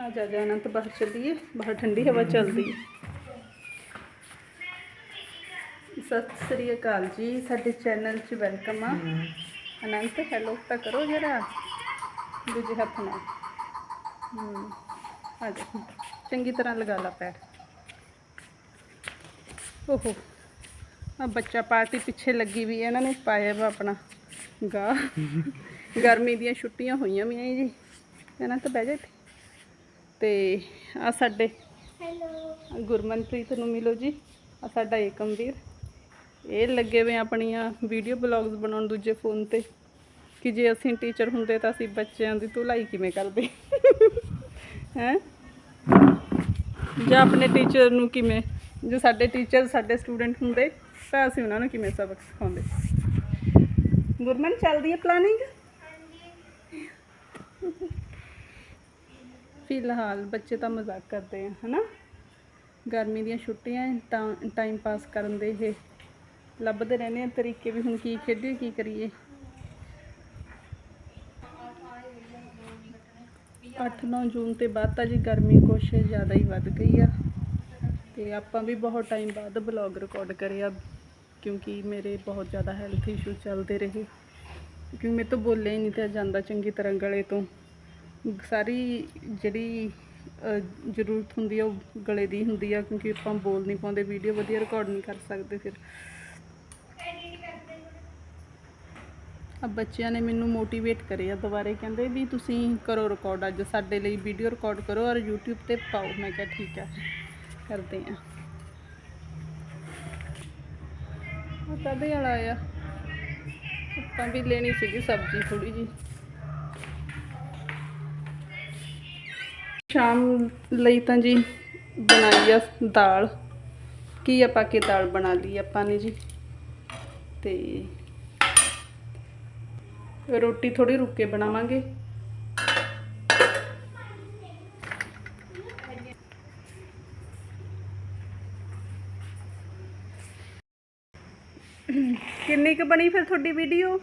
ਆ ਜਾ ਜਾ ਅਨੰਤ ਬਾਹਰ ਚੱਲੀਏ ਬਾਹਰ ਠੰਡੀ ਹਵਾ ਚੱਲਦੀ ਹੈ। ਸਤਿ ਸ੍ਰੀ ਅਕਾਲ ਜੀ ਸਾਡੇ ਚੈਨਲ 'ਚ ਵੈਲਕਮ ਆ। ਅਨੰਤ ਹੈਲੋ ਤਾਂ ਕਰੋ ਜਰਾ। ਦੂਜੇ ਹੱਥ ਨਾਲ। ਹੂੰ ਆ ਜਾ। ਚੰਗੀ ਤਰ੍ਹਾਂ ਲਗਾ ਲਾ ਪੈਰ। ਓਹੋ। ਆ ਬੱਚਾ ਪਾਰਟੀ ਪਿੱਛੇ ਲੱਗੀ ਵੀ ਇਹਨਾਂ ਨੇ ਪਾਇਆ ਵਾ ਆਪਣਾ ਗਾ ਗਰਮੀ ਦੀਆਂ ਛੁੱਟੀਆਂ ਹੋਈਆਂ ਵੀ ਜੀ। ਇਹਨਾਂ ਤਾਂ ਬਹਿ ਜਾ ਇੱਥੇ। ਤੇ ਆ ਸਾਡੇ ਹੈਲੋ ਗੁਰਮਨਪ੍ਰੀਤ ਨੂੰ ਮਿਲੋ ਜੀ ਆ ਸਾਡਾ ਏਕਮਵੀਰ ਇਹ ਲੱਗੇ ਹੋਏ ਆਪਣੀਆਂ ਵੀਡੀਓ ਬਲੌਗਸ ਬਣਾਉਣ ਦੂਜੇ ਫੋਨ ਤੇ ਕਿ ਜੇ ਅਸੀਂ ਟੀਚਰ ਹੁੰਦੇ ਤਾਂ ਅਸੀਂ ਬੱਚਿਆਂ ਦੀ ਧੁਲਾਈ ਕਿਵੇਂ ਕਰਦੇ? ਹੈ? ਜਾਂ ਆਪਣੇ ਟੀਚਰ ਨੂੰ ਕਿਵੇਂ ਜੋ ਸਾਡੇ ਟੀਚਰ ਸਾਡੇ ਸਟੂਡੈਂਟ ਹੁੰਦੇ ਤਾਂ ਅਸੀਂ ਉਹਨਾਂ ਨੂੰ ਕਿਵੇਂ ਸਬਕ ਸਿਖਾਉਂਦੇ? ਗੁਰਮਨ ਚੱਲਦੀ ਹੈ ਪਲਾਨਿੰਗ ਫਿਲਹਾਲ ਬੱਚੇ ਤਾਂ ਮਜ਼ਾਕ ਕਰਦੇ ਆ, ਹਨਾ? ਗਰਮੀ ਦੀਆਂ ਛੁੱਟੀਆਂ ਤਾਂ ਟਾਈਮ ਪਾਸ ਕਰਨ ਦੇ ਇਹ ਲੱਭਦੇ ਰਹਿੰਦੇ ਆ ਤਰੀਕੇ ਵੀ ਹੁਣ ਕੀ ਖੇਡੀਏ, ਕੀ ਕਰੀਏ। 8-9 ਜੂਨ ਤੇ ਬਾਅਦ ਤਾਂ ਜੀ ਗਰਮੀ ਕੁਛ ਜ਼ਿਆਦਾ ਹੀ ਵੱਧ ਗਈ ਆ। ਤੇ ਆਪਾਂ ਵੀ ਬਹੁਤ ਟਾਈਮ ਬਾਅਦ ਬਲੌਗ ਰਿਕਾਰਡ ਕਰਿਆ ਕਿਉਂਕਿ ਮੇਰੇ ਬਹੁਤ ਜ਼ਿਆਦਾ ਹੈਲਥ ਇਸ਼ੂ ਚੱਲਦੇ ਰਹੇ। ਕਿਉਂਕਿ ਮੇਰੇ ਤੋਂ ਬੋਲਿਆ ਹੀ ਨਹੀਂ ਤੇ ਜਾਂਦਾ ਚੰਗੀ ਤਰ੍ਹਾਂ ਗਲੇ ਤੋਂ। ਸਾਰੀ ਜਿਹੜੀ ਜ਼ਰੂਰਤ ਹੁੰਦੀ ਆ, ਉਹ ਗਲੇ ਦੀ ਹੁੰਦੀ ਆ, ਕਿਉਂਕਿ ਆਪਾਂ ਬੋਲ ਨਹੀਂ ਪਾਉਂਦੇ ਵੀਡੀਓ ਵਧੀਆ ਰਿਕਾਰਡ ਨਹੀਂ ਕਰ ਸਕਦੇ ਫਿਰ। ਆ ਬੱਚਿਆਂ ਨੇ ਮੈਨੂੰ ਮੋਟੀਵੇਟ ਕਰਿਆ ਦੁਬਾਰੇ, ਕਹਿੰਦੇ ਵੀ ਤੁਸੀਂ ਕਰੋ ਰਿਕਾਰਡ ਅੱਜ, ਸਾਡੇ ਲਈ ਵੀਡੀਓ ਰਿਕਾਰਡ ਕਰੋ ਔਰ YouTube ਤੇ ਪਾਓ। ਮੈਂ ਕਿਹਾ ਠੀਕ ਆ, ਕਰਦੇ ਆ। ਉਹ ਕਦੇ ਵਾਲਾ ਆ। ਆਪਾਂ ਵੀ ਲੈਣੀ ਸੀਗੀ ਸਬਜ਼ੀ ਥੋੜੀ ਜੀ ਸ਼ਾਮ ਲਈ ਤਾਂ ਜੀ ਬਣਾਈ ਆ ਦਾਲ। ਕੀ ਪਾ ਕੇ ਦਾਲ ਬਣਾ ਲਈ ਆਪਾਂ ਨੇ ਜੀ। ਤੇ ਰੋਟੀ ਥੋੜੀ ਰੁੱਕ ਕੇ ਬਣਾਵਾਂਗੇ। ਕਿੰਨੀ ਕੁ ਬਣੀ ਫਿਰ ਤੁਹਾਡੀ ਵੀਡੀਓ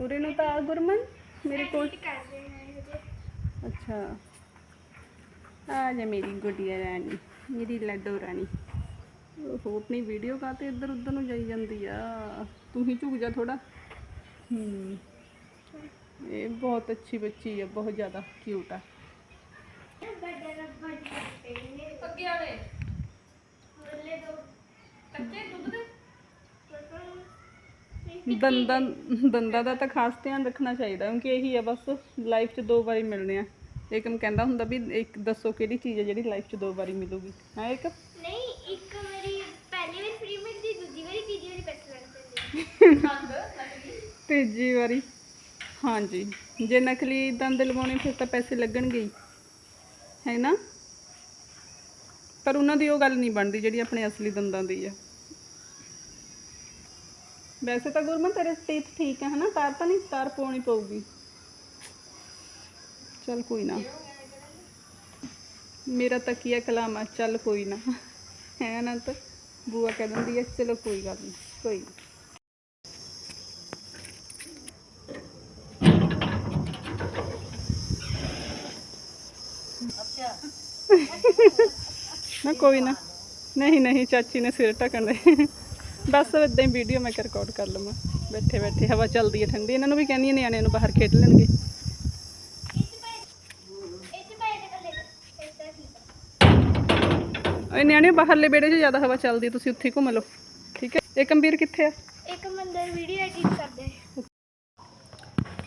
ਉਰੇ ਨੂੰ ਤਾਂ ਆ ਗੁਰਮਨ। ਮੇਰੇ ਕੋਲ ਰਹੇ ਅੱਛਾ। ਆ ਜਾ ਮੇਰੀ ਗੁੱਡੀਆ ਰਾਣੀ ਮੇਰੀ ਲੱਡੋ ਰਾਣੀ। ਉਹ ਆਪਣੀ ਵੀਡੀਓ ਕਾਤੇ ਇੱਧਰ ਉੱਧਰ ਨੂੰ ਜਾਈ ਜਾਂਦੀ ਆ। ਤੂੰ ਹੀ ਝੁਕ ਜਾ ਥੋੜਾ ਹੂੰ। ਇਹ ਬਹੁਤ ਅੱਛੀ ਬੱਚੀ ਆ ਬਹੁਤ ਜ਼ਿਆਦਾ ਕਿਊਟ ਆ। ਅੱਗੇ ਆਵੇ ਬੋਲੇ ਦੋ ਕੱਚੇ ਦੁੱਧ ਦੇ ਦੰਦਾਂ ਦੰਦਾਂ ਦਾ ਤਾਂ ਖਾਸ ਧਿਆਨ ਰੱਖਣਾ ਚਾਹੀਦਾ ਕਿਉਂਕਿ ਇਹੀ ਆ ਬਸ ਲਾਈਫ 'ਚ ਦੋ ਵਾਰੀ ਮਿਲਣੇ ਆ। ਏਕਮ ਕਹਿੰਦਾ ਹੁੰਦਾ ਵੀ ਇੱਕ ਦੱਸੋ ਕਿਹੜੀ ਚੀਜ਼ ਹੈ ਜਿਹੜੀ ਲਾਈਫ 'ਚ ਦੋ ਵਾਰੀ ਮਿਲੂਗੀ। ਹਾਂ ਇੱਕ? ਨਹੀਂ ਇੱਕ ਵਾਰੀ ਪਹਿਲੀ ਵਾਰੀ ਫ੍ਰੀ ਮਿਲਦੀ ਦੂਜੀ ਵਾਰੀ ਤੀਜੀ ਵਾਰੀ ਪੈਸੇ ਲੈਣੇ ਪੈਂਦੇ ਤੀਜੀ ਵਾਰੀ। ਹਾਂਜੀ। ਜੇ ਨਕਲੀ ਦੰਦ ਲਵਾਉਣੇ ਫਿਰ ਤਾਂ ਪੈਸੇ ਲੱਗਣਗੇ ਹੀ। ਹੈ ਨਾ? ਪਰ ਉਹਨਾਂ ਦੀ ਉਹ ਗੱਲ ਨਹੀਂ ਬਣਦੀ ਜਿਹੜੀ ਆਪਣੇ ਅਸਲੀ ਦੰਦਾਂ ਦੀ ਆ। ਵੈਸੇ ਤਾਂ ਗੁਰਮਨ, ਤੇਰੇ ਟੀਥ ਠੀਕ ਹੈ ਹਨਾ? ਤਾਰ ਤਾਂ ਨਹੀਂ, ਤਾਰ ਪਾਉਣੀ ਪਊਗੀ। ਚੱਲ ਕੋਈ ਨਾ। ਮੇਰਾ ਤਕੀਆ ਕਲਾਮ ਆ, ਚੱਲ ਕੋਈ ਨਾ। ਹੈ ਨਾ ਤਾਂ? ਬੂਆ ਕਹਿ ਦਿੰਦੀ ਹੈ ਚਲੋ ਕੋਈ ਗੱਲ ਨਹੀਂ, ਕੋਈ ਨਾ। ਨਾ ਕੋਈ ਨਾ। ਨਹੀਂ ਨਹੀਂ, ਚਾਚੀ ਨੇ ਸਿਰ ਢਕਣ ਦੇ। ਬਸ ਇਦਾਂ ਹੀ ਵੀਡੀਓ ਮੈਂ ਰਿਕਾਰਡ ਕਰ ਲਵਾਂ। ਬੈਠੇ ਬੈਠੇ ਹਵਾ ਚੱਲਦੀ ਹੈ ਠੰਡੀ। ਇਹਨਾਂ ਨੂੰ ਵੀ ਕਹਿੰਦੀ ਨਿਆਣਿਆਂ ਨੂੰ ਬਾਹਰ ਖੇਡ ਲੈਣਗੇ। ਆ ਓਏ ਨਿਆਣੇ ਬਾਹਰਲੇ ਵਿਹੜੇ 'ਚ ਜ਼ਿਆਦਾ ਹਵਾ ਚੱਲਦੀ ਤੁਸੀਂ ਉੱਥੇ ਘੁੰਮ ਲਓ। ਠੀਕ ਹੈ? ਇਹ ਕੰਬੀਰ ਕਿੱਥੇ ਆ? ਇੱਕ ਮੰਦਰ ਵੀਡੀਓ ਐਡਿਟ ਕਰਦੇ।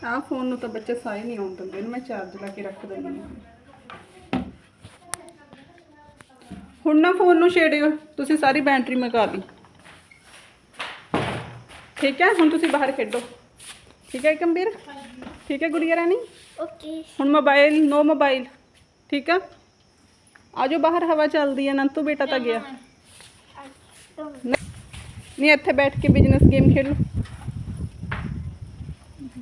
ਆਹ ਫੋਨ ਨੂੰ ਤਾਂ ਬੱਚੇ ਸਾਏ ਨਹੀਂ ਆਉਣ ਦਿੰਦੇ। ਮੈਂ ਚਾਰਜ ਲਾ ਕੇ ਰੱਖ ਦਿੰਦੀ ਹਾਂ। ਹੁਣ ਨਾ ਫੋਨ ਨੂੰ ਛੇੜਿਓ। ਤੁਸੀਂ ਸਾਰੀ ਬੈਟਰੀ ਮਗਾ ਲਈ। ਠੀਕ ਹੈ ਹੁਣ ਤੁਸੀਂ ਬਾਹਰ ਖੇਡੋ। ਠੀਕ ਹੈ ਕੰਬੀਰ ਠੀਕ ਹੈ ਗੁੜੀਆ ਰਾਣੀ? ਓਕੇ। ਹੁਣ ਮੋਬਾਈਲ ਨੋ ਮੋਬਾਈਲ ਠੀਕ ਆ ਆਜੋ ਬਾਹਰ ਹਵਾ ਚੱਲਦੀ ਹੈ ਨੰਤੂ ਬੇਟਾ ਤਾਂ ਗਿਆ। ਨਹੀਂ ਇੱਥੇ ਬੈਠ ਕੇ ਬਿਜ਼ਨਸ ਗੇਮ ਖੇਲੋ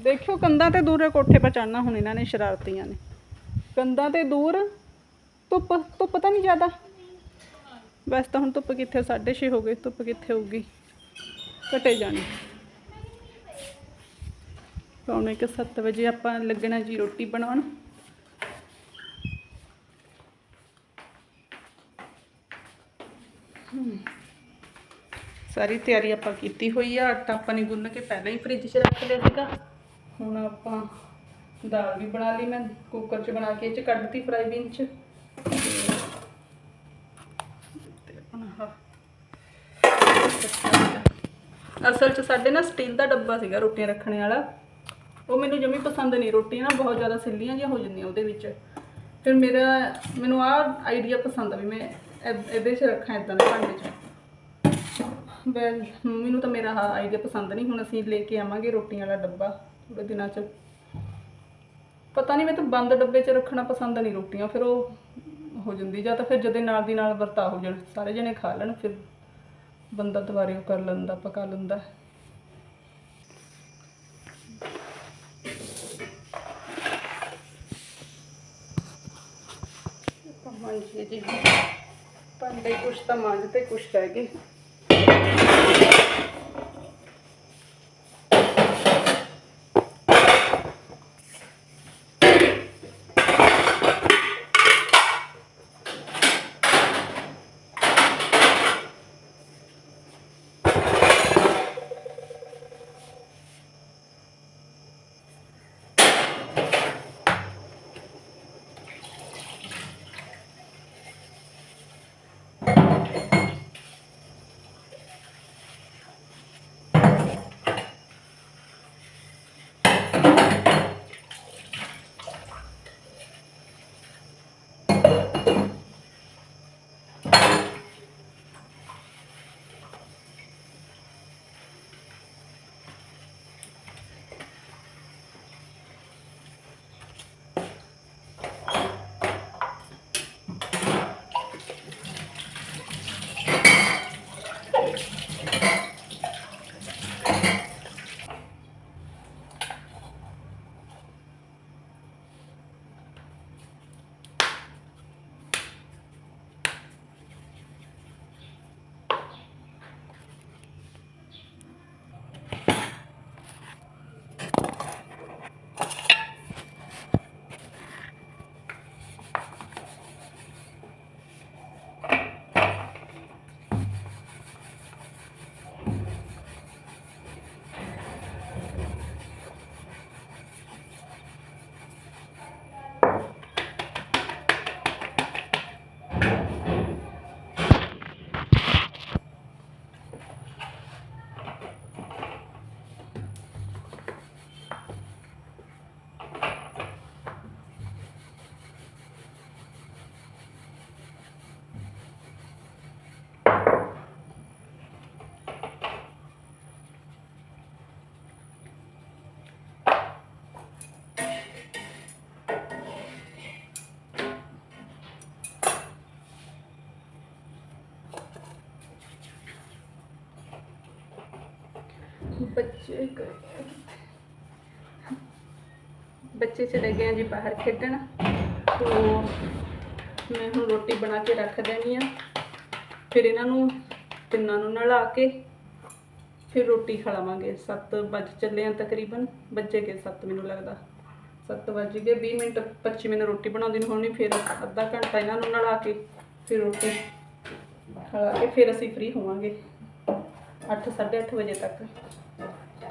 ਦੇਖਿਓ ਕੰਧਾਂ ਤੇ ਦੂਰ ਕੋਠੇ 'ਤੇ ਚੜਨਾ ਹੁਣ ਇਹਨਾਂ ਨੇ ਸ਼ਰਾਰਤੀਆਂ ਨੇ। ਕੰਧਾਂ ਤੇ ਦੂਰ ਧੁੱਪ ਧੁੱਪ ਤਾਂ ਨਹੀਂ ਜ਼ਿਆਦਾ। ਵੈਸੇ ਤਾਂ ਹੁਣ ਧੁੱਪ ਕਿੱਥੇ 6:30 ਹੋ ਗਏ ਧੁੱਪ ਕਿੱਥੇ ਹੋਊਗੀ? ਘਟੇ ਜਾਣੇ। ਪੌਣੇ ਕਿ 7 ਵਜੇ ਆਪਾਂ ਲੱਗਣਾ ਜੀ ਰੋਟੀ ਬਣਾਉਣ। ਸਾਰੀ ਤਿਆਰੀ ਆਪਾਂ ਕੀਤੀ ਹੋਈ ਆ। ਆਟਾ ਆਪਾਂ ਨੇ ਗੁੰਨ ਕੇ ਪਹਿਲਾਂ ਹੀ ਫ੍ਰਿਜ 'ਚ ਰੱਖ ਲਿਆ ਸੀਗਾ। ਹੁਣ ਆਪਾਂ ਦਾਲ ਵੀ ਬਣਾ ਲਈ ਮੈਂ। ਕੁੱਕਰ 'ਚ ਬਣਾ ਕੇ ਇਹ 'ਚ ਕੱਢਤੀ ਫਰਾਈ ਬੀਨ 'ਚ। ਅਸਲ 'ਚ ਸਾਡੇ ਨਾ ਸਟੀਲ ਦਾ ਡੱਬਾ ਸੀਗਾ ਰੋਟੀਆਂ ਰੱਖਣੇ ਵਾਲਾ। ਉਹ ਮੈਨੂੰ ਜਮੀ ਪਸੰਦ ਨਹੀਂ, ਰੋਟੀਆਂ ਨਾ ਬਹੁਤ ਜ਼ਿਆਦਾ ਸਿੱਲੀਆਂ ਜਿਹੀਆਂ ਹੋ ਜਾਂਦੀਆਂ ਉਹਦੇ ਵਿੱਚ। ਫਿਰ ਮੇਰਾ, ਮੈਨੂੰ ਆਹ ਆਈਡੀਆ ਪਸੰਦ ਆ ਵੀ ਮੈਂ ਇਦ- ਇਹਦੇ 'ਚ ਰੱਖਾਂ ਇਦਾਂ ਦੇ ਭਾਂਡੇ 'ਚ। ਵੈਲ ਮੈਨੂੰ ਤਾਂ ਮੇਰਾ ਆਹ ਆਈਡੀਆ ਪਸੰਦ ਨਹੀਂ, ਹੁਣ ਅਸੀਂ ਲੈ ਕੇ ਆਵਾਂਗੇ ਰੋਟੀਆਂ ਵਾਲਾ ਡੱਬਾ ਥੋੜੇ ਦਿਨਾਂ 'ਚ। ਪਤਾ ਨਹੀਂ ਮੈਂ ਤਾਂ ਬੰਦ ਡੱਬੇ 'ਚ ਰੱਖਣਾ ਪਸੰਦ ਨਹੀਂ ਰੋਟੀਆਂ, ਫਿਰ ਉਹ ਹੋ ਜਾਂਦੀ ਜਾਂ ਤਾਂ ਫਿਰ ਜਦੇ ਨਾਲ ਦੀ ਨਾਲ ਵਰਤਾ ਹੋ ਜਾਣ, ਸਾਰੇ ਜਣੇ ਖਾ ਲੈਣ, ਫਿਰ ਬੰਦਾ ਦੁਬਾਰੇ ਉਹ ਕਰ ਲੈਂਦਾ ਪਕਾ ਲੈਂਦਾ। ਹਾਂਜੀ ਜੀ। ਭਾਂਡੇ ਕੁਛ ਤਾਂ ਮਾਂਜ ਤੇ ਕੁਛ ਰਹਿ ਗਏ। ਬੱਚੇ ਬੱਚੇ ਚਲੇ ਗਏ ਜੀ ਬਾਹਰ ਖੇਡਣ, ਤੋਂ ਮੈਂ ਹੁਣ ਰੋਟੀ ਬਣਾ ਕੇ ਰੱਖ ਦੇਣੀ ਆ। ਫਿਰ ਇਹਨਾਂ ਨੂੰ, ਤਿੰਨਾਂ ਨੂੰ ਨਲਾ ਕੇ ਫਿਰ ਰੋਟੀ ਖਾ ਲਵਾਂਗੇ 7 ਵੱਜ ਚੱਲੇ ਆ ਤਕਰੀਬਨ ਬੱਚੇ ਗਏ 7 ਮੈਨੂੰ ਲੱਗਦਾ। 7 ਵੱਜ ਗਏ 20 ਮਿੰਟ 25 ਮਿੰਟ ਰੋਟੀ ਬਣਾਉਂਦੀ ਨੂੰ ਹੋਣੀ, ਫਿਰ ਅੱਧਾ ਘੰਟਾ ਇਹਨਾਂ ਨੂੰ ਨਲਾ ਕੇ ਫਿਰ ਰੋਟੀ ਖਾ ਕੇ ਫਿਰ ਅਸੀਂ ਫ੍ਰੀ ਹੋਵਾਂਗੇ। 8 8:30 ਵਜੇ ਤੱਕ।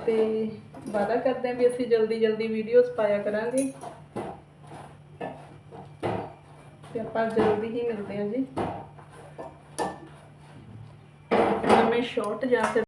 ਤੇ ਵਾਅਦਾ ਕਰਦੇ ਹਾਂ ਵੀ ਅਸੀਂ ਜਲਦੀ ਜਲਦੀ ਵੀਡੀਓਜ਼ ਪਾਇਆ ਕਰਾਂਗੇ। ਤੇ ਆਪਾਂ ਜਲਦੀ ਹੀ ਮਿਲਦੇ ਹਾਂ ਜੀ। ਨਵੇਂ ਸ਼ਾਰਟ ਜਾਂ